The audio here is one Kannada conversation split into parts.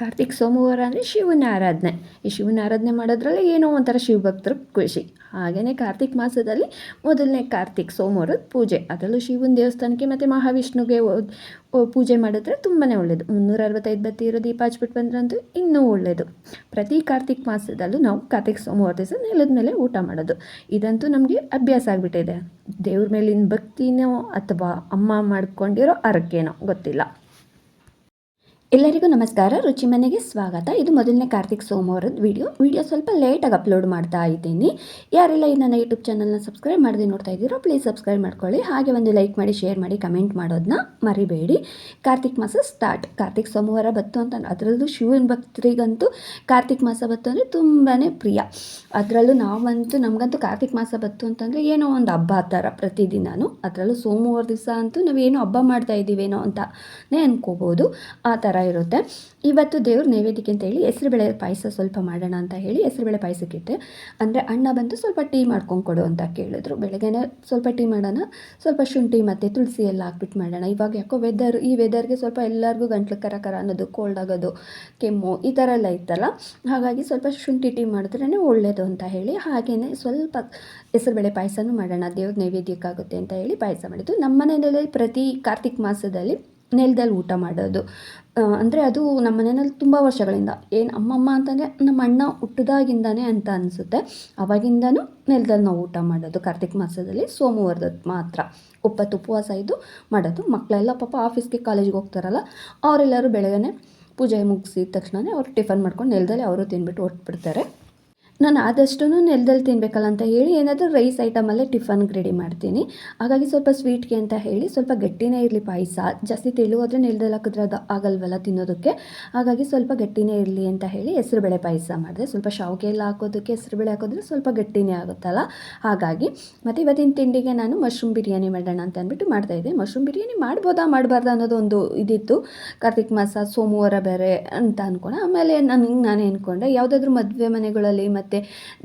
ಕಾರ್ತಿಕ್ ಸೋಮವಾರ ಅಂದರೆ ಶಿವನ ಆರಾಧನೆ. ಈ ಶಿವನ ಆರಾಧನೆ ಮಾಡೋದ್ರಲ್ಲಿ ಏನೋ ಒಂಥರ ಶಿವಭಕ್ತರ ಖುಷಿ. ಹಾಗೆಯೇ ಕಾರ್ತಿಕ್ ಮಾಸದಲ್ಲಿ ಮೊದಲನೇ ಕಾರ್ತಿಕ್ ಸೋಮವಾರದ ಪೂಜೆ. ಅದರಲ್ಲೂ ಶಿವನ ದೇವಸ್ಥಾನಕ್ಕೆ ಮತ್ತು ಮಹಾವಿಷ್ಣುಗೆ ಪೂಜೆ ಮಾಡಿದ್ರೆ ತುಂಬಾ ಒಳ್ಳೆಯದು ಮುನ್ನೂರ ಅರವತ್ತೈದು ಬತ್ತಿ ಇರೋ ದೀಪ ಹಚ್ಬಿಟ್ಟು ಬಂದ್ರಂತೂ ಇನ್ನೂ ಒಳ್ಳೆಯದು ಪ್ರತಿ ಕಾರ್ತಿಕ್ ಮಾಸದಲ್ಲೂ ನಾವು ಕಾರ್ತಿಕ್ ಸೋಮವಾರ ದಿವಸ ನೆಲದ ಮೇಲೆ ಊಟ ಮಾಡೋದು. ಇದಂತೂ ನಮಗೆ ಅಭ್ಯಾಸ ಆಗಿಬಿಟ್ಟಿದೆ. ದೇವ್ರ ಮೇಲಿನ ಭಕ್ತಿನೋ ಅಥವಾ ಅಮ್ಮ ಮಾಡ್ಕೊಂಡಿರೋ ಅರಕೆನೋ ಗೊತ್ತಿಲ್ಲ. ಎಲ್ಲರಿಗೂ ನಮಸ್ಕಾರ. ರುಚಿ ಮನೆಗೆ ಸ್ವಾಗತ. ಇದು ಮೊದಲನೇ ಕಾರ್ತಿಕ್ ಸೋಮವಾರದ ವಿಡಿಯೋ. ವಿಡಿಯೋ ಸ್ವಲ್ಪ ಲೇಟಾಗಿ ಅಪ್ಲೋಡ್ ಮಾಡ್ತಾ ಇದ್ದೀನಿ. ಯಾರೆಲ್ಲ ಈ ನನ್ನ ಯೂಟ್ಯೂಬ್ ಚಾನಲ್ನ ಸಬ್ಸ್ಕ್ರೈಬ್ ಮಾಡದೆ ನೋಡ್ತಾ ಇದ್ದೀರೋ ಪ್ಲೀಸ್ ಸಬ್ಸ್ಕ್ರೈಬ್ ಮಾಡ್ಕೊಳ್ಳಿ. ಹಾಗೆ ಒಂದು ಲೈಕ್ ಮಾಡಿ ಶೇರ್ ಮಾಡಿ ಕಮೆಂಟ್ ಮಾಡೋದನ್ನ ಮರಿಬೇಡಿ. ಕಾರ್ತಿಕ್ ಮಾಸ ಸ್ಟಾರ್ಟ್ ಕಾರ್ತಿಕ್ ಸೋಮವಾರ ಬತ್ತು ಅಂತ ಅದರಲ್ಲೂ ಶಿವನ ಭಕ್ತರಿಗಂತೂ ಕಾರ್ತಿಕ್ ಮಾಸ ಬತ್ತು ಅಂದರೆ ತುಂಬಾ ಪ್ರಿಯ. ಅದರಲ್ಲೂ ನಾವಂತೂ, ನಮಗಂತೂ ಕಾರ್ತಿಕ್ ಮಾಸ ಬತ್ತು ಅಂತಂದರೆ ಏನೋ ಒಂದು ಹಬ್ಬ ಥರ ಪ್ರತಿದಿನವೂ ಅದರಲ್ಲೂ ಸೋಮವಾರ ದಿವಸ ಅಂತೂ ನಾವೇನೋ ಹಬ್ಬ ಮಾಡ್ತಾ ಇದ್ದೀವೇನೋ ಅಂತಲೇ ಅನ್ಕೋಬೋದು. ಆ ಥರ ಇರುತ್ತೆ. ಇವತ್ತು ದೇವ್ರ ನೈವೇದ್ಯಕ್ಕೆ ಅಂತ ಹೇಳಿ ಹೆಸರುಬೇಳೆ ಪಾಯಸ ಸ್ವಲ್ಪ ಮಾಡೋಣ ಅಂತ ಹೇಳಿ ಹೆಸರುಬೇಳೆ ಪಾಯಸಕ್ಕಿಟ್ಟೆ ಅಂದರೆ ಅಣ್ಣ ಬಂದು ಸ್ವಲ್ಪ ಟೀ ಮಾಡ್ಕೊಂಡು ಕೊಡು ಅಂತ ಕೇಳಿದ್ರು. ಬೆಳಗ್ಗೆನೇ ಸ್ವಲ್ಪ ಟೀ ಮಾಡೋಣ, ಸ್ವಲ್ಪ ಶುಂಠಿ ಮತ್ತು ತುಳಸಿ ಎಲ್ಲ ಹಾಕ್ಬಿಟ್ಟು ಮಾಡೋಣ. ಇವಾಗ ಯಾಕೋ ವೆದರ್ ಈ ವೆದರ್ಗೆ ಸ್ವಲ್ಪ ಎಲ್ಲರಿಗೂ ಗಂಟ್ಲು ಕರ ಕರ ಅನ್ನೋದು ಕೋಲ್ಡ್ ಆಗೋದು, ಕೆಮ್ಮು ಈ ಥರ ಎಲ್ಲ ಇತ್ತಲ್ಲ. ಹಾಗಾಗಿ ಸ್ವಲ್ಪ ಶುಂಠಿ ಟೀ ಮಾಡಿದ್ರೇ ಒಳ್ಳೆಯದು ಅಂತ ಹೇಳಿ ಹಾಗೆಯೇ ಸ್ವಲ್ಪ ಹೆಸರುಬೇಳೆ ಪಾಯಸನೂ ಮಾಡೋಣ. ದೇವ್ರ ನೈವೇದ್ಯಕ್ಕಾಗುತ್ತೆ ಅಂತ ಹೇಳಿ ಪಾಯಸ ಮಾಡಿದ್ದು. ನಮ್ಮ ಮನೆಯಲ್ಲಿ ಪ್ರತಿ ಕಾರ್ತಿಕ್ ಮಾಸದಲ್ಲಿ ನೆಲದಲ್ಲಿ ಊಟ ಮಾಡೋದು. ಅಂದರೆ ಅದು ನಮ್ಮ ಮನೆಯಲ್ಲಿ ತುಂಬ ವರ್ಷಗಳಿಂದ. ಏನು ಅಮ್ಮಮ್ಮ ಅಂತಂದರೆ ನಮ್ಮ ಅಣ್ಣ ಹುಟ್ಟಿದಾಗಿಂದನೇ ಅಂತ ಅನಿಸುತ್ತೆ. ಅವಾಗಿಂದನೂ ನೆಲದಲ್ಲಿ ನಾವು ಊಟ ಮಾಡೋದು. ಕಾರ್ತಿಕ್ ಮಾಸದಲ್ಲಿ ಸೋಮವಾರದ ಮಾತ್ರ. ಉಪ್ಪತ್ತು ಉಪವಾಸ ಇದ್ದು ಮಾಡೋದು. ಮಕ್ಕಳೆಲ್ಲ ಪಾಪ ಆಫೀಸ್ಗೆ ಕಾಲೇಜಿಗೆ ಹೋಗ್ತಾರಲ್ಲ, ಅವರೆಲ್ಲರೂ ಬೆಳಗ್ಗೆ ಪೂಜೆ ಮುಗಿಸಿದ ತಕ್ಷಣವೇ ಅವರು ಟಿಫನ್ ಮಾಡ್ಕೊಂಡು ನೆಲದಲ್ಲಿ ಅವರು ತಿಂದ್ಬಿಟ್ಟು ಹೊರಟ್ಬಿಡ್ತಾರೆ. ನಾನು ಆದಷ್ಟು ನೆಲದಲ್ಲಿ ತಿನ್ಬೇಕಲ್ಲ ಅಂತ ಹೇಳಿ ಏನಾದರೂ ರೈಸ್ ಐಟಮಲ್ಲೇ ಟಿಫನ್ಗೆ ರೆಡಿ ಮಾಡ್ತೀನಿ. ಹಾಗಾಗಿ ಸ್ವಲ್ಪ ಸ್ವೀಟ್ಗೆ ಅಂತ ಹೇಳಿ ಸ್ವಲ್ಪ ಗಟ್ಟಿನೇ ಇರಲಿ ಪಾಯಸ. ಜಾಸ್ತಿ ತೆಳು ಹೋದರೆ ನೆಲದಲ್ಲಿ ಹಾಕಿದ್ರೆ ಅದು ಆಗಲ್ವಲ್ಲ ತಿನ್ನೋದಕ್ಕೆ. ಹಾಗಾಗಿ ಸ್ವಲ್ಪ ಗಟ್ಟಿನೇ ಇರಲಿ ಅಂತ ಹೇಳಿ ಹೆಸರುಬೇಳೆ ಪಾಯಸ ಮಾಡಿದೆ. ಸ್ವಲ್ಪ ಶಾವಿಗೆ ಎಲ್ಲ ಹಾಕೋದಕ್ಕೆ ಹೆಸರುಬೇಳೆ ಹಾಕೋದ್ರೆ ಸ್ವಲ್ಪ ಗಟ್ಟಿನೇ ಆಗುತ್ತಲ್ಲ. ಹಾಗಾಗಿ ಮತ್ತು ಇವತ್ತಿನ ತಿಂಡಿಗೆ ನಾನು ಮಶ್ರೂಮ್ ಬಿರಿಯಾನಿ ಮಾಡೋಣ ಅಂತ ಅಂದ್ಬಿಟ್ಟು ಮಾಡ್ತಾಯಿದ್ದೆ ಮಶ್ರೂಮ್ ಬಿರಿಯಾನಿ ಮಾಡ್ಬೋದಾ, ಮಾಡಬಾರ್ದು ಅನ್ನೋದು ಒಂದು ಇದಿತ್ತು. ಕಾರ್ತಿಕ್ ಮಾಸ, ಸೋಮವಾರ ಬೇರೆ ಅಂತ ಅಂದ್ಕೊಂಡೆ ಆಮೇಲೆ ನನಗೆ ನಾನು ಅಂದ್ಕೊಂಡೆ ಯಾವುದಾದ್ರೂ ಮದುವೆ ಮನೆಗಳಲ್ಲಿ ಮತ್ತು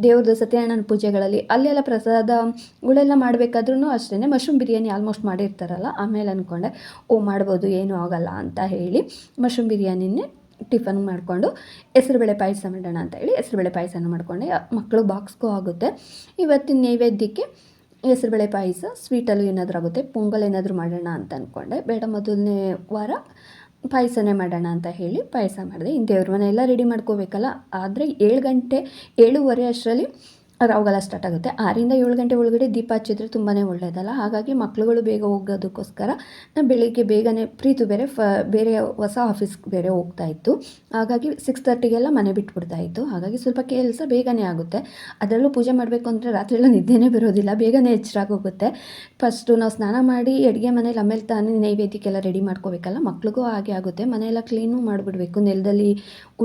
ದೇವ್ರದ್ದು ಸತ್ಯನಾರಾಯಣ ಪೂಜೆಗಳಲ್ಲಿ ಅಲ್ಲೆಲ್ಲ ಪ್ರಸಾದಗಳೆಲ್ಲ ಮಾಡಬೇಕಾದ್ರೂ ಅಷ್ಟೇ ಮಶ್ರೂಮ್ ಬಿರಿಯಾನಿ ಆಲ್ಮೋಸ್ಟ್ ಮಾಡಿರ್ತಾರಲ್ಲ ಆಮೇಲೆ ಅಂದ್ಕೊಂಡೆ ಓ ಮಾಡ್ಬೋದು, ಏನೂ ಆಗಲ್ಲ ಅಂತ ಹೇಳಿ ಮಶ್ರೂಮ್ ಬಿರಿಯಾನಿನೇ ಟಿಫನ್ ಮಾಡಿಕೊಂಡು ಹೆಸರುಬೇಳೆ ಪಾಯಸ ಮಾಡೋಣ ಅಂತ ಹೇಳಿ ಹೆಸರುಬೇಳೆ ಪಾಯಸನ ಮಾಡಿಕೊಂಡೆ. ಮಕ್ಕಳು ಬಾಕ್ಸ್ಗೂ ಆಗುತ್ತೆ. ಇವತ್ತಿನ ನೈವೇದ್ಯಕ್ಕೆ ಹೆಸರುಬೇಳೆ ಪಾಯಸ ಸ್ವೀಟಲ್ಲೂ ಏನಾದರೂ ಆಗುತ್ತೆ, ಪೊಂಗಲ್ ಏನಾದರೂ ಮಾಡೋಣ ಅಂತ ಅಂದ್ಕೊಂಡೆ ಬೇಡ, ಮೊದಲನೇ ವಾರ ಪಾಯಸನೇ ಮಾಡೋಣ ಅಂತ ಹೇಳಿ ಪಾಯಸ ಮಾಡಿದೆ. ಇನ್ನು ಮನೆ ಎಲ್ಲ ರೆಡಿ ಮಾಡ್ಕೋಬೇಕಲ್ಲ? ಆದರೆ ಏಳು ಗಂಟೆ, ಏಳುವರೆ ಅಷ್ಟರಲ್ಲಿ ರಾವುಗಾಲ ಸ್ಟಾರ್ಟ್ ಆಗುತ್ತೆ. ಆರಿಂದ ಏಳು ಗಂಟೆ ಒಳಗಡೆ ದೀಪ ಹಚ್ಚಿದ್ರೆ ತುಂಬಾ ಒಳ್ಳೆಯದಲ್ಲ ಹಾಗಾಗಿ ಮಕ್ಕಳುಗಳು ಬೇಗ ಹೋಗೋದಕ್ಕೋಸ್ಕರ ನಾನು ಬೆಳಿಗ್ಗೆ ಬೇಗನೆ, ಪ್ರೀತು ಬೇರೆ ಫ ಬೇರೆ ಹೊಸ ಆಫೀಸ್ಗೆ ಬೇರೆ ಹೋಗ್ತಾ ಇತ್ತು. ಹಾಗಾಗಿ ಸಿಕ್ಸ್ ತರ್ಟಿಗೆಲ್ಲ ಮನೆ ಬಿಟ್ಬಿಡ್ತಾ ಇತ್ತು. ಹಾಗಾಗಿ ಸ್ವಲ್ಪ ಕೆಲಸ ಬೇಗನೆ ಆಗುತ್ತೆ. ಅದರಲ್ಲೂ ಪೂಜೆ ಮಾಡಬೇಕು ಅಂದರೆ ರಾತ್ರಿಯೆಲ್ಲ ನಿದ್ದೆನೇ ಬರೋದಿಲ್ಲ. ಬೇಗನೆ ಎಚ್ಚರಾಗೋಗುತ್ತೆ ಫಸ್ಟು ನಾವು ಸ್ನಾನ ಮಾಡಿ ಅಡುಗೆ ಮನೇಲಿ ಆಮೇಲೆ ತಾನೇ ನೈವೇದ್ಯಕ್ಕೆಲ್ಲ ರೆಡಿ ಮಾಡ್ಕೋಬೇಕಲ್ಲ? ಮಕ್ಳಿಗೂ ಹಾಗೆ ಆಗುತ್ತೆ. ಮನೆಯೆಲ್ಲ ಕ್ಲೀನು ಮಾಡಿಬಿಡ್ಬೇಕು ನೆಲದಲ್ಲಿ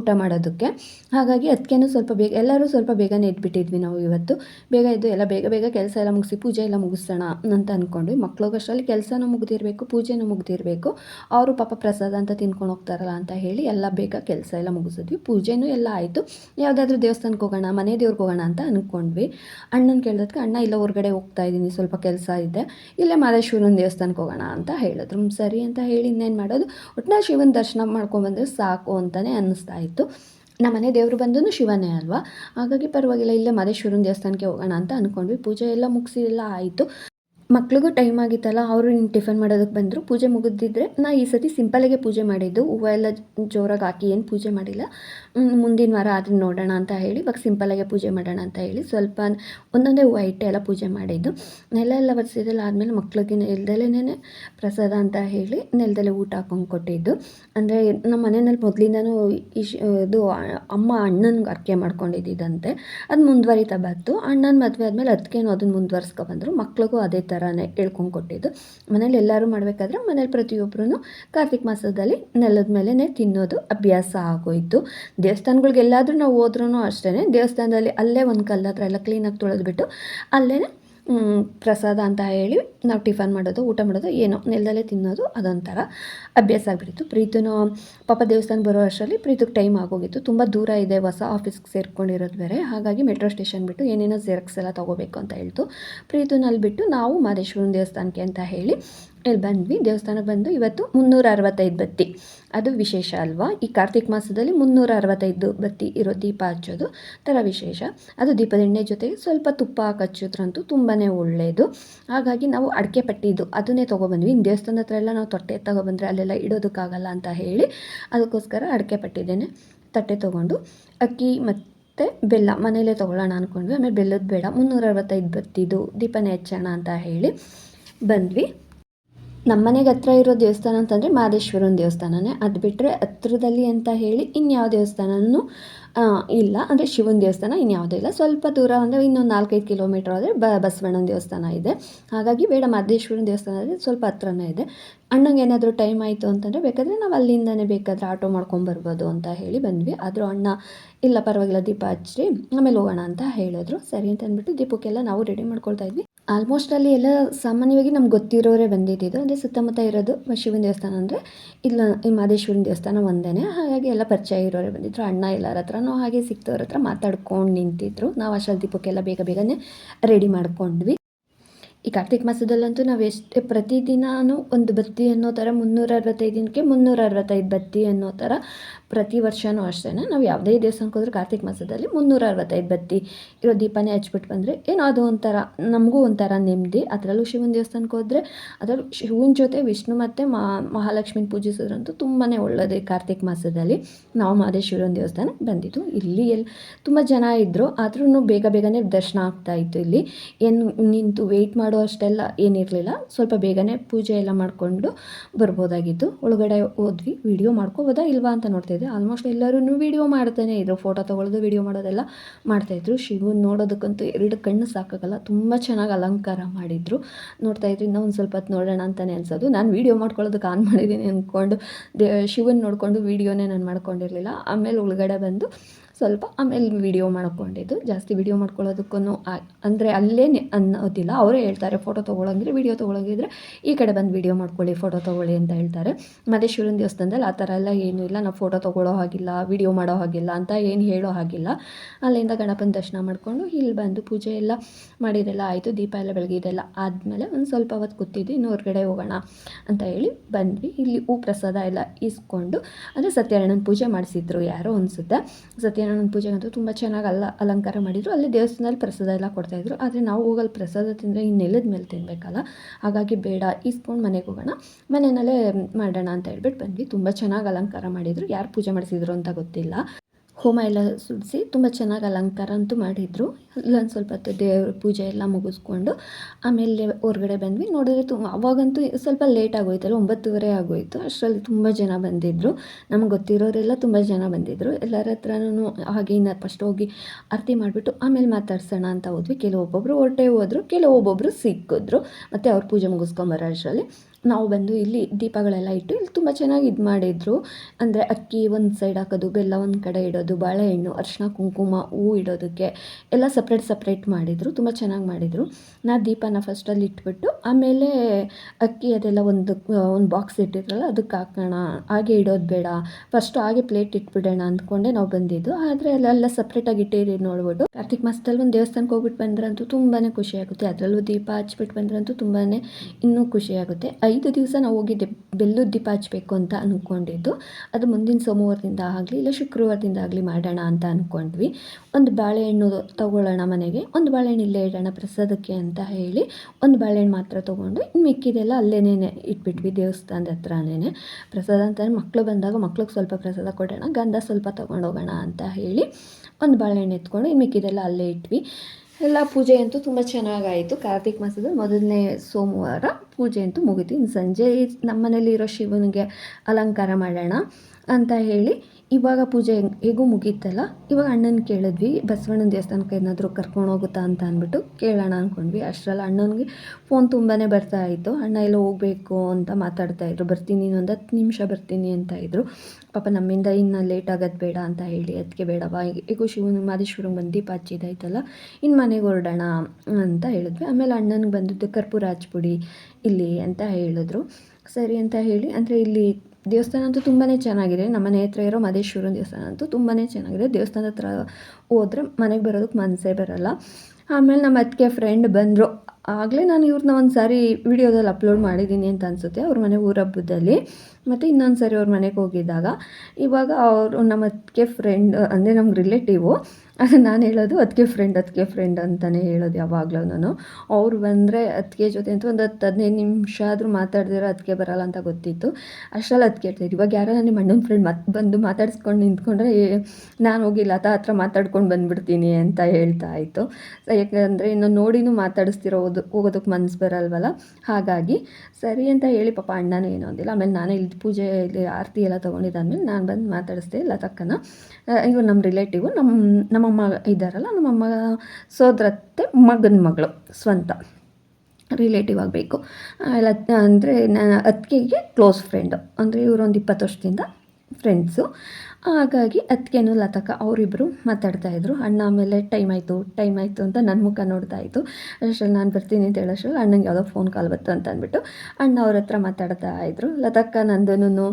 ಊಟ ಮಾಡೋದಕ್ಕೆ. ಹಾಗಾಗಿ ಅದಕ್ಕೇನು ಸ್ವಲ್ಪ ಬೇಗ, ಎಲ್ಲರೂ ಸ್ವಲ್ಪ ಬೇಗನೆ ಎದ್ಬಿಟ್ಟಿದ್ವಿ ನಾವು ಇವತ್ತು. ಬೇಗ ಇದ್ದು ಎಲ್ಲ ಬೇಗ ಬೇಗ ಕೆಲಸ ಎಲ್ಲ ಮುಗಿಸಿ ಪೂಜೆ ಎಲ್ಲ ಮುಗಿಸೋಣ ಅಂತ ಅಂದ್ಕೊಂಡ್ವಿ ಮಕ್ಳಿಗಷ್ಟರಲ್ಲಿ ಕೆಲಸನೂ ಮುಗ್ದಿರಬೇಕು, ಪೂಜೆನೂ ಮುಗ್ದಿರಬೇಕು. ಅವರು ಪಾಪ ಪ್ರಸಾದ ಅಂತ ತಿನ್ಕೊಂಡು ಹೋಗ್ತಾರಲ್ಲ ಅಂತ ಹೇಳಿ ಎಲ್ಲ ಬೇಗ ಕೆಲಸ ಎಲ್ಲ ಮುಗಿಸಿದ್ವಿ. ಪೂಜೆನೂ ಎಲ್ಲ ಆಯಿತು. ಯಾವುದಾದ್ರೂ ದೇವಸ್ಥಾನಕ್ಕೆ ಹೋಗೋಣ, ಮನೆ ದೇವ್ರಿಗೆ ಹೋಗೋಣ ಅಂತ ಅಂದ್ಕೊಂಡ್ವಿ ಅಣ್ಣನ ಕೇಳಿದಕ್ಕೆ ಅಣ್ಣ, ಇಲ್ಲ ಹೊರಗಡೆ ಹೋಗ್ತಾ ಇದ್ದೀನಿ, ಸ್ವಲ್ಪ ಕೆಲಸ ಇದೆ. ಇಲ್ಲೇ ಮಾದೇಶ್ವರನ ದೇವಸ್ಥಾನಕ್ಕೆ ಹೋಗೋಣ ಅಂತ ಹೇಳಿದ್ರು. ಸರಿ ಅಂತ ಹೇಳಿ ಇನ್ನೇನು ಮಾಡೋದು? ಒಟ್ಟಿನ ಶಿವನ ದರ್ಶನ ಮಾಡ್ಕೊಂಡ್ಬಂದ್ರೆ ಸಾಕು ಅಂತಲೇ ಅನ್ನಿಸ್ತಾ ಇತ್ತು. ನಮ್ಮ ಮನೆ ದೇವರು ಬಂದೂ ಶಿವನೇ ಅಲ್ವಾ? ಹಾಗಾಗಿ ಪರವಾಗಿಲ್ಲ, ಇಲ್ಲೇ ಮಹೇಶ್ವರನ ದೇವಸ್ಥಾನಕ್ಕೆ ಹೋಗೋಣ ಅಂತ ಅಂದ್ಕೊಂಡ್ವಿ ಪೂಜೆ ಎಲ್ಲ ಮುಗಿಸಿ ಎಲ್ಲ ಆಯಿತು. ಮಕ್ಳಿಗೂ ಟೈಮ್ ಆಗಿತ್ತಲ್ಲ, ಅವರು ಇನ್ನು ಟಿಫನ್ ಮಾಡೋದಕ್ಕೆ ಬಂದರು. ಪೂಜೆ ಮುಗಿದಿದ್ರೆ ನಾ ಈ ಸತಿ ಸಿಂಪಲಾಗೆ ಪೂಜೆ ಮಾಡಿದ್ದು. ಹೂವು ಎಲ್ಲ ಜೋರಾಗಿ ಹಾಕಿ ಏನು ಪೂಜೆ ಮಾಡಿಲ್ಲ. ಮುಂದಿನ ವಾರ ಆದರೆ ನೋಡೋಣ ಅಂತ ಹೇಳಿ, ಇವಾಗ ಸಿಂಪಲಾಗೆ ಪೂಜೆ ಮಾಡೋಣ ಅಂತ ಹೇಳಿ ಸ್ವಲ್ಪ ಒಂದೊಂದೇ ಹೂವು ಇಟ್ಟೆ ಎಲ್ಲ ಪೂಜೆ ಮಾಡಿದ್ದು. ನೆಲ ಎಲ್ಲ ಒರೆಸಿದೆಲ್ಲ ಆದಮೇಲೆ ಮಕ್ಳಿಗೆ ನೆಲದಲ್ಲೇ ಪ್ರಸಾದ ಅಂತ ಹೇಳಿ ನೆಲದಲ್ಲೇ ಊಟ ಹಾಕೊಂಡು ಕೊಟ್ಟಿದ್ದು. ಅಂದರೆ ನಮ್ಮ ಮನೆಯಲ್ಲಿ ಮೊದಲಿಂದನೂ ಇಶ್ ಇದು ಅಮ್ಮ ಅಣ್ಣನಿಗೆ ಅರ್ಕೆ ಮಾಡ್ಕೊಂಡಿದ್ದಂತೆ ಅದು ಮುಂದುವರಿತಾ ಬಂತು. ಅಣ್ಣನ ಮದುವೆ ಆದಮೇಲೆ ಅದಕ್ಕೇನು ಅದನ್ನು ಮುಂದುವರ್ಸ್ಕೊ ಬಂದರು. ಮಕ್ಳಿಗೂ ಅದೇ ಥರನೇ ಹೇಳ್ಕೊಂಡು ಕೊಟ್ಟಿದ್ದು ಮನೇಲಿ ಎಲ್ಲರೂ ಮಾಡಬೇಕಾದ್ರೆ ಮನೇಲಿ ಪ್ರತಿಯೊಬ್ಬರೂ ಕಾರ್ತಿಕ್ ಮಾಸದಲ್ಲಿ ನೆಲದ ಮೇಲೇ ತಿನ್ನೋದು ಅಭ್ಯಾಸ ಆಗೋಯಿತು. ದೇವಸ್ಥಾನಗಳಿಗೆಲ್ಲಾದರೂ ನಾವು ಹೋದ್ರೂ ಅಷ್ಟೇ ದೇವಸ್ಥಾನದಲ್ಲಿ ಅಲ್ಲೇ ಒಂದು ಕಲ್ಲ ಹತ್ರ ಎಲ್ಲ ಕ್ಲೀನಾಗಿ ತೊಳೆದ್ಬಿಟ್ಟು ಅಲ್ಲೇ ಪ್ರಸಾದ ಅಂತ ಹೇಳಿ ನಾವು ಟಿಫನ್ ಮಾಡೋದು, ಊಟ ಮಾಡೋದು, ಏನೋ ನೆಲದಲ್ಲೇ ತಿನ್ನೋದು, ಅದೊಂಥರ ಅಭ್ಯಾಸ ಆಗಿಬಿಟ್ಟಿತ್ತು. ಪ್ರೀತುನು ಪಾಪ ದೇವಸ್ಥಾನ ಬರೋ ಅಷ್ಟರಲ್ಲಿ ಪ್ರೀತಿಗೆ ಟೈಮ್ ಆಗೋಗಿತ್ತು. ತುಂಬ ದೂರ ಇದೆ, ಹೊಸ ಆಫೀಸ್ಗೆ ಸೇರ್ಕೊಂಡಿರೋದು ಬೇರೆ. ಹಾಗಾಗಿ ಮೆಟ್ರೋ ಸ್ಟೇಷನ್ ಬಿಟ್ಟು ಏನೇನೋ ಜೆರಾಕ್ಸ್ ಎಲ್ಲ ತೊಗೋಬೇಕು ಅಂತ ಹೇಳ್ತು. ಪ್ರೀತುನಲ್ಲಿ ಬಿಟ್ಟು ನಾವು ಮಾದೇಶ್ವರನ ದೇವಸ್ಥಾನಕ್ಕೆ ಅಂತ ಹೇಳಿ ಇಲ್ಲಿ ಬಂದ್ವಿ ದೇವಸ್ಥಾನಕ್ಕೆ ಬಂದು ಇವತ್ತು ಮುನ್ನೂರ ಅರವತ್ತೈದು ಬತ್ತಿ. ಅದು ವಿಶೇಷ ಅಲ್ವಾ? ಈ ಕಾರ್ತಿಕ್ ಮಾಸದಲ್ಲಿ ಮುನ್ನೂರ ಅರವತ್ತೈದು ಬತ್ತಿ ಇರೋ ದೀಪ ಹಚ್ಚೋದು ಥರ ವಿಶೇಷ. ಅದು ದೀಪದ ಎಣ್ಣೆ ಜೊತೆಗೆ ಸ್ವಲ್ಪ ತುಪ್ಪ ಹಚ್ಚಿದ್ರಂತೂ ತುಂಬಾ ಒಳ್ಳೆಯದು ಹಾಗಾಗಿ ನಾವು ಅಡಿಕೆ ಪಟ್ಟಿದ್ದು ಅದನ್ನೇ ತೊಗೊಬಂದ್ವಿ. ಇನ್ನು ದೇವಸ್ಥಾನದ ಹತ್ರ ಎಲ್ಲ ನಾವು ತೊಟ್ಟೆ ತೊಗೊಬಂದರೆ ಅಲ್ಲೆಲ್ಲ ಇಡೋದಕ್ಕಾಗಲ್ಲ ಅಂತ ಹೇಳಿ ಅದಕ್ಕೋಸ್ಕರ ಅಡಿಕೆ ಪಟ್ಟಿದ್ದೇನೆ. ತಟ್ಟೆ ತೊಗೊಂಡು ಅಕ್ಕಿ ಮತ್ತು ಬೆಲ್ಲ ಮನೇಲೇ ತೊಗೊಳ್ಳೋಣ ಅಂದ್ಕೊಂಡ್ವಿ ಆಮೇಲೆ ಬೆಲ್ಲದ ಬೇಡ ಮುನ್ನೂರ ಅರವತ್ತೈದು ಬತ್ತಿದು ದೀಪನೇ ಹೆಚ್ಚೋಣ ಅಂತ ಹೇಳಿ ಬಂದ್ವಿ. ನಮ್ಮ ಮನೆಗೆ ಹತ್ರ ಇರೋ ದೇವಸ್ಥಾನ ಅಂತಂದರೆ ಮಹದೇಶ್ವರನ ದೇವಸ್ಥಾನನೇ. ಅದು ಬಿಟ್ಟರೆ ಹತ್ರದಲ್ಲಿ ಅಂತ ಹೇಳಿ ಇನ್ಯಾವ ದೇವಸ್ಥಾನನೂ ಇಲ್ಲ. ಅಂದರೆ ಶಿವನ ದೇವಸ್ಥಾನ ಇನ್ಯಾವುದೂ ಇಲ್ಲ. ಸ್ವಲ್ಪ ದೂರ ಅಂದರೆ ಇನ್ನೊಂದು ನಾಲ್ಕೈದು ಕಿಲೋಮೀಟ್ರ್ ಆದರೆ ಬ, ಬಸವಣ್ಣನ ದೇವಸ್ಥಾನ ಇದೆ. ಹಾಗಾಗಿ ಬೇಡ ಮಹದೇಶ್ವರನ ದೇವಸ್ಥಾನ ಆದರೆ ಸ್ವಲ್ಪ ಹತ್ರನೇ ಇದೆ. ಅಣ್ಣಂಗೆ ಏನಾದರೂ ಟೈಮ್ ಆಯಿತು ಅಂತಂದರೆ ಬೇಕಾದರೆ ನಾವು ಅಲ್ಲಿಂದನೇ ಬೇಕಾದರೆ ಆಟೋ ಮಾಡ್ಕೊಂಬರ್ಬೋದು ಅಂತ ಹೇಳಿ ಬಂದ್ವಿ. ಆದರೂ ಅಣ್ಣ, ಇಲ್ಲ ಪರವಾಗಿಲ್ಲ ದೀಪ ಹಚ್ಚಿ ಆಮೇಲೆ ಹೋಗೋಣ ಅಂತ ಹೇಳಿದ್ರು. ಸರಿ ಅಂತ ಅಂದ್ಬಿಟ್ಟು ದೀಪಕ್ಕೆಲ್ಲ ನಾವು ರೆಡಿ ಮಾಡ್ಕೊಳ್ತಾ ಇದ್ವಿ. ಆಲ್ಮೋಸ್ಟ್ ಅಲ್ಲಿ ಎಲ್ಲ ಸಾಮಾನ್ಯವಾಗಿ ನಮ್ಗೆ ಗೊತ್ತಿರೋರೇ ಬಂದಿದ್ದು ಅಂದರೆ ಸುತ್ತಮುತ್ತ ಇರೋದು ಶಿವನ ದೇವಸ್ಥಾನ ಅಂದರೆ ಇಲ್ಲ, ಈ ಮಹದೇಶ್ವರನ ದೇವಸ್ಥಾನ ಒಂದೇ ಹಾಗಾಗಿ ಎಲ್ಲ ಪರಿಚಯ ಇರೋರೇ ಬಂದಿದ್ರು. ಅಣ್ಣ ಎಲ್ಲರ ಹತ್ರನೂ ಹಾಗೆ ಸಿಕ್ತವ್ರ ಹತ್ರ ಮಾತಾಡ್ಕೊಂಡು ನಿಂತಿದ್ರು. ನಾವು ಅಷ್ಟಲ್ಲಿ ದೀಪಕ್ಕೆಲ್ಲ ಬೇಗ ಬೇಗನೆ ರೆಡಿ ಮಾಡ್ಕೊಂಡ್ವಿ. ಈ ಕಾರ್ತಿಕ ಮಾಸದಲ್ಲಂತೂ ನಾವು ಎಷ್ಟು ಪ್ರತಿದಿನವೂ ಒಂದು ಬತ್ತಿ ಅನ್ನೋ ಥರ ಮುನ್ನೂರ ಅರವತ್ತೈದು ದಿನಕ್ಕೆ ಮುನ್ನೂರ ಅರವತ್ತೈದು ಬತ್ತಿ ಅನ್ನೋ ಥರ ಪ್ರತಿ ವರ್ಷವೂ ಅಷ್ಟೇ ನಾವು ಯಾವುದೇ ದೇವಸ್ಥಾನಕ್ಕೆ ಹೋದ್ರೆ ಕಾರ್ತಿಕ ಮಾಸದಲ್ಲಿ ಮುನ್ನೂರ ಅರವತ್ತೈದು ಬತ್ತಿ ಇರೋ ದೀಪನೇ ಹಚ್ಬಿಟ್ಟು ಬಂದರೆ ಏನೋ ಅದು ಒಂಥರ, ನಮಗೂ ಒಂಥರ ನೆಮ್ಮದಿ. ಅದರಲ್ಲೂ ಶಿವನ ದೇವಸ್ಥಾನಕ್ಕೆ ಹೋದರೆ ಅದರಲ್ಲೂ ಶಿವನ ಜೊತೆ ವಿಷ್ಣು ಮತ್ತು ಮಹಾಲಕ್ಷ್ಮಿನ ಪೂಜಿಸೋದ್ರಂತೂ ತುಂಬಾ ಒಳ್ಳೆಯದು ಕಾರ್ತಿಕ ಕಾರ್ತಿಕ್ ಮಾಸದಲ್ಲಿ. ನಾವು ಮಹದೇಶ್ವರನ ದೇವಸ್ಥಾನಕ್ಕೆ ಬಂದಿದ್ದು. ಇಲ್ಲಿ ಎಲ್ಲಿ ತುಂಬ ಜನ ಇದ್ದರು ಆದ್ರೂ ಬೇಗ ಬೇಗನೆ ದರ್ಶನ ಆಗ್ತಾ ಇತ್ತು ಇಲ್ಲಿ. ಏನು ನಿಂತು ವೆಯ್ಟ್ ಮಾಡೋ ಅಷ್ಟೆಲ್ಲ ಏನಿರಲಿಲ್ಲ. ಸ್ವಲ್ಪ ಬೇಗನೆ ಪೂಜೆ ಎಲ್ಲ ಮಾಡಿಕೊಂಡು ಬರ್ಬೋದಾಗಿತ್ತು. ಒಳಗಡೆ ಹೋದ್ವಿ. ವಿಡಿಯೋ ಮಾಡ್ಕೋಬೋದಾ ಇಲ್ವಾ ಅಂತ ನೋಡ್ತಿದ್ದೆ ಇದೆ ಆಲ್ಮೋಸ್ಟ್ ಎಲ್ಲರೂ ವೀಡಿಯೋ ಮಾಡ್ತಾನೆ ಇದ್ರು. ಫೋಟೋ ತೊಗೊಳ್ಳೋದು ವೀಡಿಯೋ ಮಾಡೋದೆಲ್ಲ ಮಾಡ್ತಾಯಿದ್ರು ಶಿವನ್ ನೋಡೋದಕ್ಕಂತೂ ಎರಡು ಕಣ್ಣು ಸಾಕಾಗಲ್ಲ. ತುಂಬ ಚೆನ್ನಾಗಿ ಅಲಂಕಾರ ಮಾಡಿದರು. ನೋಡ್ತಾಯಿದ್ರು ಇನ್ನೂ ಒಂದು ಸ್ವಲ್ಪ ಹೊತ್ತು ನೋಡೋಣ ಅಂತಲೇ ಅನ್ಸೋದು. ನಾನು ವೀಡಿಯೋ ಮಾಡ್ಕೊಳ್ಳೋದಕ್ಕೆ ಆನ್ ಮಾಡಿದ್ದೀನಿ ಅಂದ್ಕೊಂಡು ದೇ, ಶಿವನ್ ನೋಡಿಕೊಂಡು ವೀಡಿಯೋನೇ ನಾನು ಮಾಡ್ಕೊಂಡಿರಲಿಲ್ಲ. ಆಮೇಲೆ ಒಳಗಡೆ ಬಂದು ಸ್ವಲ್ಪ ಆಮೇಲೆ ವಿಡಿಯೋ ಮಾಡ್ಕೊಂಡಿದ್ದು. ಜಾಸ್ತಿ ವಿಡಿಯೋ ಮಾಡ್ಕೊಳ್ಳೋದಕ್ಕೂ ಅಂದರೆ ಅಲ್ಲೇ ಅನ್ನೋದಿಲ್ಲ. ಅವರೇ ಹೇಳ್ತಾರೆ ಫೋಟೋ ತೊಗೊಳಂಗಿದ್ರೆ ವಿಡಿಯೋ ತೊಗೊಳಂಗಿದ್ರೆ ಈ ಕಡೆ ಬಂದು ವಿಡಿಯೋ ಮಾಡ್ಕೊಳ್ಳಿ ಫೋಟೋ ತೊಗೊಳ್ಳಿ ಅಂತ ಹೇಳ್ತಾರೆ. ಮದೇಶ್ವರನ ದೇವಸ್ಥಾನದಲ್ಲಿ ಆ ಥರ ಎಲ್ಲ ಏನೂ ಇಲ್ಲ. ನಾವು ಫೋಟೋ ತೊಗೊಳ್ಳೋ ಹಾಗಿಲ್ಲ ವಿಡಿಯೋ ಮಾಡೋ ಹಾಗಿಲ್ಲ ಅಂತ ಏನು ಹೇಳೋ ಹಾಗಿಲ್ಲ. ಅಲ್ಲಿಂದ ಗಣಪನ ದರ್ಶನ ಮಾಡಿಕೊಂಡು ಇಲ್ಲಿ ಬಂದು ಪೂಜೆ ಎಲ್ಲ ಮಾಡಿದೆಲ್ಲ ಆಯಿತು. ದೀಪ ಎಲ್ಲ ಬೆಳಗಿದೆಲ್ಲ ಆದಮೇಲೆ ಒಂದು ಸ್ವಲ್ಪ ಹೊತ್ತು ಕೂತಿದ್ದು ಇನ್ನು ಹೊರಗಡೆ ಹೋಗೋಣ ಅಂತ ಹೇಳಿ ಬಂದ್ವಿ. ಇಲ್ಲಿ ಹೂ ಪ್ರಸಾದ ಎಲ್ಲ ಇಸ್ಕೊಂಡು ಅಂದರೆ ಸತ್ಯನಾರಾಯಣನ ಪೂಜೆ ಮಾಡಿಸಿದ್ರು ಯಾರೋ ಅನಿಸುತ್ತೆ. ಸತ್ಯ ಸತ್ಯನಾರಾಯಣ ಪೂಜೆಗಂತೂ ತುಂಬ ಚೆನ್ನಾಗಿ ಅಲ್ಲ ಅಲಂಕಾರ ಮಾಡಿದರು. ಅಲ್ಲಿ ದೇವಸ್ಥಾನದಲ್ಲಿ ಪ್ರಸಾದ ಎಲ್ಲ ಕೊಡ್ತಾಯಿದ್ರು ಆದರೆ ನಾವು ಹೋಗಲ್ಲಿ. ಪ್ರಸಾದ ತಿಂದರೆ ಈ ನೆಲದ ಮೇಲೆ ತಿನ್ನಬೇಕಲ್ಲ ಹಾಗಾಗಿ ಬೇಡ. ಇಸ್ಕೊಂಡು ಮನೆಗೆ ಹೋಗೋಣ. ಮನೆಯಲ್ಲೇ ಮಾಡೋಣ ಅಂತ ಹೇಳ್ಬಿಟ್ಟು ಬಂದ್ವಿ. ತುಂಬ ಚೆನ್ನಾಗಿ ಅಲಂಕಾರ ಮಾಡಿದರು. ಯಾರು ಪೂಜೆ ಮಾಡಿಸಿದ್ರು ಅಂತ ಗೊತ್ತಿಲ್ಲ. ಹೋಮ ಎಲ್ಲ ಸುಡಿಸಿ ತುಂಬ ಚೆನ್ನಾಗಿ ಅಲಂಕಾರ ಅಂತೂ ಮಾಡಿದರು. ಅಲ್ಲೊಂದು ಸ್ವಲ್ಪ ಹೊತ್ತು ದೇವ್ರ ಪೂಜೆ ಎಲ್ಲ ಮುಗಿಸ್ಕೊಂಡು ಆಮೇಲೆ ಹೊರಗಡೆ ಬಂದ್ವಿ. ನೋಡಿದ್ರೆ ತುಂಬ, ಅವಾಗಂತೂ ಸ್ವಲ್ಪ ಲೇಟ್ ಆಗೋಯ್ತಲ್ಲ, ಒಂಬತ್ತುವರೆ ಆಗೋಯಿತು. ಅಷ್ಟರಲ್ಲಿ ತುಂಬ ಜನ ಬಂದಿದ್ದರು ನಮ್ಗೆ ಗೊತ್ತಿರೋರೆಲ್ಲ ತುಂಬ ಜನ ಬಂದಿದ್ದರು ಎಲ್ಲರ ಹತ್ರನೂ ಹಾಗೆ ಇನ್ನ ಫಸ್ಟ್ ಹೋಗಿ ಆರತಿ ಮಾಡಿಬಿಟ್ಟು ಆಮೇಲೆ ಮಾತಾಡ್ಸೋಣ ಅಂತ ಹೋದ್ವಿ. ಕೆಲವೊಬ್ಬೊಬ್ಬರು ಹೊರಟೆ ಹೋದರು ಕೆಲವೊಬ್ಬೊಬ್ಬರು ಸಿಕ್ಕಿದ್ರು. ಮತ್ತು ಅವ್ರ ಪೂಜೆ ಮುಗಿಸ್ಕೊಂಬರೋ ಅಷ್ಟರಲ್ಲಿ ನಾವು ಬಂದು ಇಲ್ಲಿ ದೀಪಗಳೆಲ್ಲ ಇಟ್ಟು ಇಲ್ಲಿ ತುಂಬ ಚೆನ್ನಾಗಿ ಇದು ಮಾಡಿದರು. ಅಂದರೆ ಅಕ್ಕಿ ಒಂದು ಸೈಡ್ ಹಾಕೋದು, ಬೆಲ್ಲ ಒಂದು ಕಡೆ ಇಡೋದು, ಬಾಳೆಹಣ್ಣು ಅರಿಶಿನ ಕುಂಕುಮ, ಹೂ ಇಡೋದಕ್ಕೆ ಎಲ್ಲ ಸಪ್ರೇಟ್ ಸಪ್ರೇಟ್ ಮಾಡಿದರು. ತುಂಬ ಚೆನ್ನಾಗಿ ಮಾಡಿದರು. ನಾ ದೀಪನ ಫಸ್ಟಲ್ಲಿ ಇಟ್ಬಿಟ್ಟು ಆಮೇಲೆ ಅಕ್ಕಿ ಅದೆಲ್ಲ ಒಂದು ಒಂದು ಬಾಕ್ಸ್ ಇಟ್ಟಿದ್ರಲ್ಲ ಅದಕ್ಕೆ ಹಾಕೋಣ, ಹಾಗೆ ಇಡೋದು ಬೇಡ. ಫಸ್ಟು ಹಾಗೆ ಪ್ಲೇಟ್ ಇಟ್ಬಿಡೋಣ ಅಂದ್ಕೊಂಡೆ ನಾವು ಬಂದಿದ್ದು. ಆದರೆ ಅಲ್ಲೆಲ್ಲ ಸಪ್ರೇಟಾಗಿ ಇಟ್ಟಿರಿ ನೋಡ್ಬಿಟ್ಟು ಕಾರ್ತಿಕ್ ಮಾಸದಲ್ಲಿ ಒಂದು ದೇವಸ್ಥಾನಕ್ಕೆ ಹೋಗ್ಬಿಟ್ಟು ಬಂದ್ರಂತೂ ತುಂಬಾ ಖುಷಿ ಆಗುತ್ತೆ ಅದರಲ್ಲೂ ದೀಪ ಹಚ್ಬಿಟ್ಟು ಬಂದ್ರಂತೂ ತುಂಬಾ ಇನ್ನೂ ಖುಷಿ ಆಗುತ್ತೆ ಐದು ದಿವಸ ನಾವು ಹೋಗಿ ದಿಪ್ ಬೆಲ್ಲದ ದೀಪ ಹಚ್ಚಬೇಕು ಅಂತ ಅಂದ್ಕೊಂಡಿದ್ದು ಅದು ಮುಂದಿನ ಸೋಮವಾರದಿಂದ ಆಗಲಿ, ಇಲ್ಲ ಶುಕ್ರವಾರದಿಂದ ಆಗಲಿ ಮಾಡೋಣ ಅಂತ ಅಂದ್ಕೊಂಡ್ವಿ ಒಂದು ಬಾಳೆಹಣ್ಣು ತೊಗೊಳ್ಳೋಣ ಮನೆಗೆ, ಒಂದು ಬಾಳೆಹಣ್ಣು ಇಲ್ಲೇ ಇಡೋಣ ಪ್ರಸಾದಕ್ಕೆ ಅಂತ ಹೇಳಿ ಒಂದು ಬಾಳೆಹಣ್ಣು ಮಾತ್ರ ತೊಗೊಂಡು, ಇನ್ನು ಮಿಕ್ಕಿದೆಲ್ಲ ಅಲ್ಲೇನೇ ಇಟ್ಬಿಟ್ವಿ ದೇವಸ್ಥಾನದ ಹತ್ರನೇ ಪ್ರಸಾದ ಅಂತಂದರೆ ಮಕ್ಕಳು ಬಂದಾಗ ಮಕ್ಳಿಗೆ ಸ್ವಲ್ಪ ಪ್ರಸಾದ ಕೊಡೋಣ, ಗಂಧ ಸ್ವಲ್ಪ ತೊಗೊಂಡೋಗೋಣ ಅಂತ ಹೇಳಿ ಒಂದು ಬಾಳೆಹಣ್ಣು ಎತ್ಕೊಂಡು, ಇನ್ನು ಮಿಕ್ಕಿದೆಲ್ಲ ಅಲ್ಲೇ ಇಟ್ವಿ. ಎಲ್ಲ ಪೂಜೆ ಅಂತೂ ತುಂಬ ಚೆನ್ನಾಗಾಯಿತು. ಕಾರ್ತಿಕ್ ಮಾಸದ ಮೊದಲನೇ ಸೋಮವಾರ ಪೂಜೆ ಅಂತೂ ಮುಗಿತು. ಇನ್ನು ಸಂಜೆ ನಮ್ಮ ಮನೇಲಿರೋ ಶಿವನಿಗೆ ಅಲಂಕಾರ ಮಾಡೋಣ ಅಂತ ಹೇಳಿ ಇವಾಗ ಪೂಜೆ ಹೇಗೂ ಮುಗೀತಲ್ಲ? ಇವಾಗ ಅಣ್ಣನ ಕೇಳಿದ್ವಿ, ಬಸವಣ್ಣನ ದೇವಸ್ಥಾನಕ್ಕೆ ಏನಾದರೂ ಕರ್ಕೊಂಡು ಹೋಗುತ್ತಾ ಅಂತ ಅಂದ್ಬಿಟ್ಟು ಕೇಳೋಣ ಅಂದ್ಕೊಂಡ್ವಿ ಅಷ್ಟರಲ್ಲಿ ಅಣ್ಣನಿಗೆ ಫೋನ್ ತುಂಬಾ ಬರ್ತಾ ಇತ್ತು. ಅಣ್ಣ, ಎಲ್ಲ ಹೋಗಬೇಕು ಅಂತ ಮಾತಾಡ್ತಾ ಇದ್ರು. ಬರ್ತೀನಿ, ಇನ್ನೊಂದು ಹತ್ತು ನಿಮಿಷ ಬರ್ತೀನಿ ಅಂತ ಇದ್ದರು ಪಾಪ ನಮ್ಮಿಂದ ಇನ್ನು ಲೇಟ್ ಆಗೋದು ಬೇಡ ಅಂತ ಹೇಳಿ ಅದಕ್ಕೆ ಬೇಡವಾ? ಈಗ ಶಿವನ ಮಾದೇಶ್ವರಂಗೆ ಬಂದು ದೀಪ ಹಚ್ಚಿದಾಯ್ತಲ್ಲ? ಇನ್ನು ಮನೆಗೆ ಹೊರಡೋಣ ಅಂತ ಹೇಳಿದ್ವಿ. ಆಮೇಲೆ ಅಣ್ಣನಿಗೆ ಬಂದಿದ್ದು ಕರ್ಪೂರ ಹಚ್ಬಿಡಿ ಇಲ್ಲಿ ಅಂತ ಹೇಳಿದ್ರು. ಸರಿ ಅಂತ ಹೇಳಿ, ಅಂದರೆ ಇಲ್ಲಿ ದೇವಸ್ಥಾನ ಅಂತೂ ತುಂಬಾ ಚೆನ್ನಾಗಿದೆ. ನಮ್ಮ ಮನೆ ಹತ್ರ ಇರೋ ಮಹದೇಶ್ವರನ ದೇವಸ್ಥಾನ ಅಂತೂ ತುಂಬಾ ಚೆನ್ನಾಗಿದೆ. ದೇವಸ್ಥಾನದ ಹತ್ರ ಹೋದ್ರೆ ಮನೆಗೆ ಬರೋದಕ್ಕೆ ಮನಸ್ಸೇ ಬರೋಲ್ಲ. ಆಮೇಲೆ ನಮ್ಮ ಅದಕ್ಕೆ ಫ್ರೆಂಡ್ ಬಂದರು. ಆಗಲೇ ನಾನು ಇವ್ರನ್ನ ಒಂದು ಸಾರಿ ವಿಡಿಯೋದಲ್ಲಿ ಅಪ್ಲೋಡ್ ಮಾಡಿದ್ದೀನಿ ಅಂತ ಅನಿಸುತ್ತೆ, ಅವ್ರ ಮನೆ ಊರಬ್ಬದಲ್ಲಿ ಮತ್ತು ಇನ್ನೊಂದು ಸಾರಿ ಅವ್ರ ಮನೆಗೆ ಹೋಗಿದ್ದಾಗ, ಇವಾಗ ಅವರು ನಮ್ಮ ಅದಕ್ಕೆ ಫ್ರೆಂಡ್ ಅಂದರೆ ನಮ್ಮ ರಿಲೇಟಿವು ಅದು ನಾನು ಹೇಳೋದು ಅದಕ್ಕೆ ಫ್ರೆಂಡ್ ಅದಕ್ಕೆ ಫ್ರೆಂಡ್ ಅಂತಲೇ ಹೇಳೋದು ಯಾವಾಗಲೂ ನಾನು. ಅವ್ರು ಬಂದರೆ ಅದಕ್ಕೆ ಜೊತೆ ಅಂತ ಒಂದು ಹತ್ತು ಹದಿನೈದು ನಿಮಿಷ ಆದರೂ ಮಾತಾಡ್ದಿರೋ ಅದಕ್ಕೆ ಬರಲ್ಲ ಅಂತ ಗೊತ್ತಿತ್ತು. ಅಷ್ಟರಲ್ಲಿ ಅದಕ್ಕೆ ಹೇಳ್ತಾಯಿದ್ರು ಇವಾಗ ಯಾರೋ ನಿಮ್ಮ ಅಣ್ಣನ ಫ್ರೆಂಡ್ ಮತ್ತೆ ಬಂದು ಮಾತಾಡಿಸ್ಕೊಂಡು ನಿಂತ್ಕೊಂಡ್ರೆ ನಾನು ಹೋಗಿಲ್ಲ ಆತ ಹತ್ರ ಮಾತಾಡ್ಕೊಂಡು ಬಂದುಬಿಡ್ತೀನಿ ಅಂತ ಹೇಳ್ತಾ ಇತ್ತು. ಯಾಕಂದರೆ ಇನ್ನು ನೋಡಿನೂ ಮಾತಾಡಿಸ್ತಿರೋ ಹೋದು ಹೋಗೋದಕ್ಕೆ ಮನ್ಸು ಬರಲ್ವಲ್ಲ? ಹಾಗಾಗಿ ಸರಿ ಅಂತ ಹೇಳಿ ಪಾಪ ಅಣ್ಣನೂ ಏನೋ ಅಂದಿಲ್ಲ. ಆಮೇಲೆ ನಾನೇ ಇಲ್ಲಿ ಪೂಜೆ, ಇಲ್ಲಿ ಆರತಿ ಎಲ್ಲ ತೊಗೊಂಡಿದ್ದಾದ್ಮೇಲೆ ನಾನು ಬಂದು ಮಾತಾಡಿಸ್ದೆ ಲತಕ್ಕನ. ಇವರು ನಮ್ಮ ರಿಲೇಟಿವು ನಮ್ಮ ನಮ್ಮಮ್ಮ ಇದ್ದಾರಲ್ಲ, ನಮ್ಮಮ್ಮ ಸೋದರತ್ತೆ ಮಗನ ಮಗಳು, ಸ್ವಂತ ರಿಲೇಟಿವ್ ಆಗಬೇಕು. ಎಲ್ಲ ಅಂದರೆ ಅತ್ತಿಗೆಗೆ ಕ್ಲೋಸ್ ಫ್ರೆಂಡು. ಅಂದರೆ ಇವರು ಒಂದು ಇಪ್ಪತ್ತು ವರ್ಷದಿಂದ ಫ್ರೆಂಡ್ಸು ಹಾಗಾಗಿ ಅತ್ತಿಗೆನೂ ಲತಕ ಅವರಿಬ್ಬರು ಮಾತಾಡ್ತಾಯಿದ್ರು ಅಣ್ಣ ಆಮೇಲೆ ಟೈಮ್ ಆಯಿತು ಟೈಮ್ ಆಯಿತು ಅಂತ ನನ್ನ ಮುಖ ನೋಡ್ತಾ ಇತ್ತು. ಅಷ್ಟರಲ್ಲಿ ನಾನು ಬರ್ತೀನಿ ಅಂತ ಹೇಳೋಷ್ಟ್ರಲ್ಲಿ ಅಣ್ಣಂಗೆ ಯಾವುದೋ ಫೋನ್ ಕಾಲ್ ಬಂತು ಅಂತ ಅಂದ್ಬಿಟ್ಟು ಅಣ್ಣ ಅವ್ರ ಹತ್ರ ಮಾತಾಡ್ತಾ ಇದ್ರು. ಲತಕ್ಕ ನಂದನೂ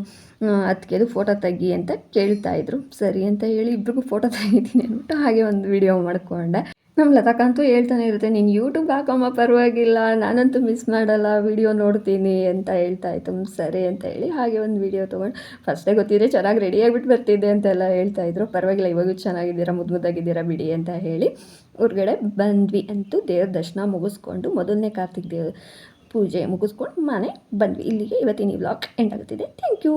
ಅದಕ್ಕೆದು ಫೋಟೋ ತೆಗಿ ಅಂತ ಕೇಳ್ತಾ ಇದ್ರು. ಸರಿ ಅಂತ ಹೇಳಿ ಇಬ್ರಿಗೂ ಫೋಟೋ ತೆಗಿತೀನಿ ಅಂದ್ಬಿಟ್ಟು ಹಾಗೆ ಒಂದು ವಿಡಿಯೋ ಮಾಡ್ಕೊಂಡೆ. ನಮ್ಮ ಲತಾಕಂತೂ ಹೇಳ್ತಾನೆ ಇರುತ್ತೆ, ನೀನು ಯೂಟ್ಯೂಬ್ ಹಾಕಮ್ಮ, ಪರವಾಗಿಲ್ಲ, ನಾನಂತೂ ಮಿಸ್ ಮಾಡಲ್ಲ ವಿಡಿಯೋ ನೋಡ್ತೀನಿ ಅಂತ ಹೇಳ್ತಾ ಇತ್ತು. ಸರಿ ಅಂತ ಹೇಳಿ ಹಾಗೆ ಒಂದು ವಿಡಿಯೋ ತೊಗೊಂಡು ಫಸ್ಟೇ ಗೊತ್ತಿದ್ರೆ ಚೆನ್ನಾಗಿ ರೆಡಿಯಾಗಿಬಿಟ್ಟು ಬರ್ತಿದ್ದೆ ಅಂತೆಲ್ಲ ಹೇಳ್ತಾ ಇದ್ರು. ಪರವಾಗಿಲ್ಲ ಇವಾಗೂ ಚೆನ್ನಾಗಿದ್ದೀರಾ ಮುದ್ದು ಮುದ್ದಾಗಿದ್ದೀರಾ ಬಿಡಿ ಅಂತ ಹೇಳಿ ಹೊರ್ಗಡೆ ಬಂದ್ವಿ ಅಂತೂ ದೇವ್ರ ದರ್ಶನ ಮುಗಿಸ್ಕೊಂಡು ಮೊದಲನೇ ಕಾರ್ತಿಕ ದೇವ್ರ ಪೂಜೆ ಮುಗಿಸ್ಕೊಂಡು ಮನೆ ಬಂದ್ವಿ. ಇಲ್ಲಿಗೆ ಇವತ್ತಿನ ಈ ವ್ಲಾಗ್ ಎಂಡ್ ಆಗುತ್ತಿದೆ. Thank you